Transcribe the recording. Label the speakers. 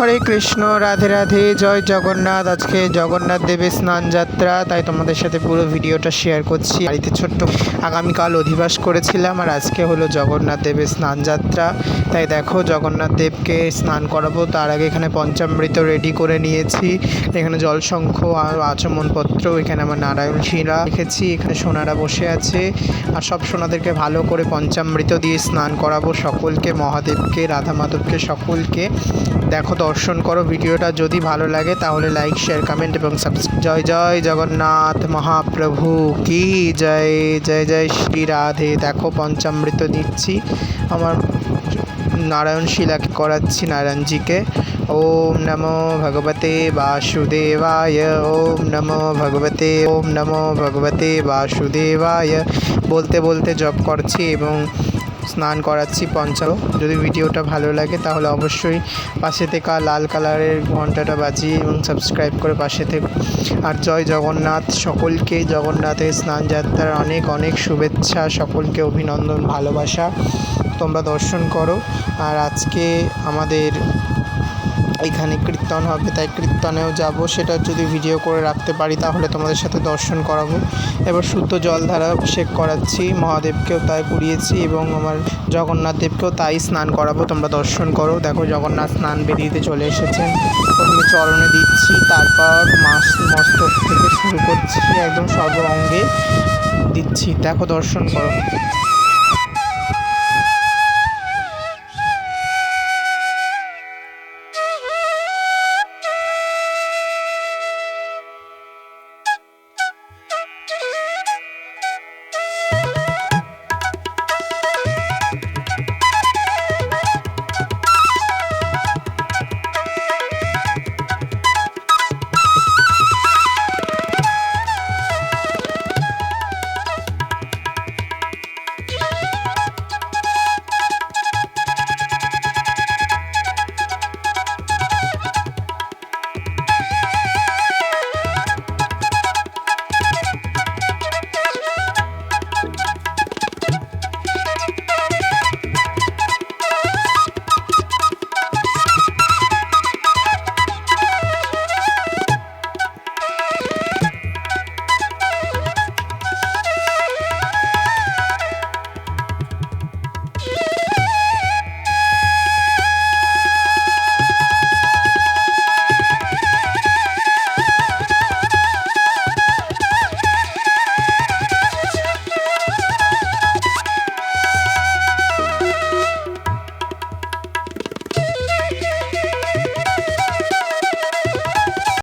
Speaker 1: হরে কৃষ্ণ, রাধে রাধে, জয় জগন্নাথ। আজকে জগন্নাথ দেবের স্নান যাত্রা, তাই তোমাদের সাথে পুরো ভিডিওটা শেয়ার করছি। বাড়িতে ছোট্ট আগামীকাল অধিবাস করেছিলাম, আর আজকে হলো জগন্নাথ দেবের স্নান যাত্রা। তাই দেখো, জগন্নাথ দেবকে স্নান করাবো, তার আগে এখানে পঞ্চামৃত রেডি করে নিয়েছি। এখানে জলশঙ্খ আর আচমনপত্র, এখানে আমার নারায়ণ শিলা রেখেছি, এখানে সোনারা বসে আছে। আর সব সোনাদেরকে ভালো করে পঞ্চামৃত দিয়ে স্নান করাবো সকলকে, মহাদেবকে রাধা মাধবকে সকলকে। দেখো দর্শন করো ভিডিওটা। যদি ভালো লাগে তাহলে লাইক শেয়ার কমেন্ট এবং সাবস্ক্রাইব জয় জয় জগন্নাথ মহাপ্রভু। কি জয় জয় জয় শ্রী রাধে। দেখো পঞ্চামৃত দিচ্ছি আমার নারায়ণ শিলাকে করাচ্ছি নারায়ণজিকে। ওম নমো ভগবতে বাসুদেবায়। ওম নমো ভগবতে, ওম নমো ভগবতে বাসুদেবায়। বলতে বলতে জপ করছি এবং স্নান করাচ্ছি পঞ্চাও যদি ভিডিওটা ভালো লাগে তাহলে অবশ্যই পাশে থেকে লাল কালারের ঘন্টাটা বাজিয়ে এবং সাবস্ক্রাইব করে পাশে থেকে আর জয় জগন্নাথ সকলকে, জগন্নাথের স্নান যাত্রার অনেক অনেক শুভেচ্ছা, সকলকে অভিনন্দন, ভালোবাসা। তোমরা দর্শন করো। আর আজকে আমাদের এখানে কীর্তন হবে, তাই কীর্তনেও যাব। সেটা যদি ভিডিও করে রাখতে পারি, তাহলে তোমাদের সাথে দর্শন করাবো। এবার শুদ্ধ জল ধারা অভিষেক করাচ্ছি। মহাদেবকেও তাই করিয়েছি এবং আমার জগন্নাথ দেবকেও তাই স্নান করাবো। তোমরা দর্শন করো। দেখো জগন্নাথ স্নান বেরিয়েতে চলে এসেছেন প্রথমে চরণে দিচ্ছি, তারপর মাস মস্তক থেকে শুরু করছি, একদম সর্ব অঙ্গে দিচ্ছি। দেখো দর্শন করো।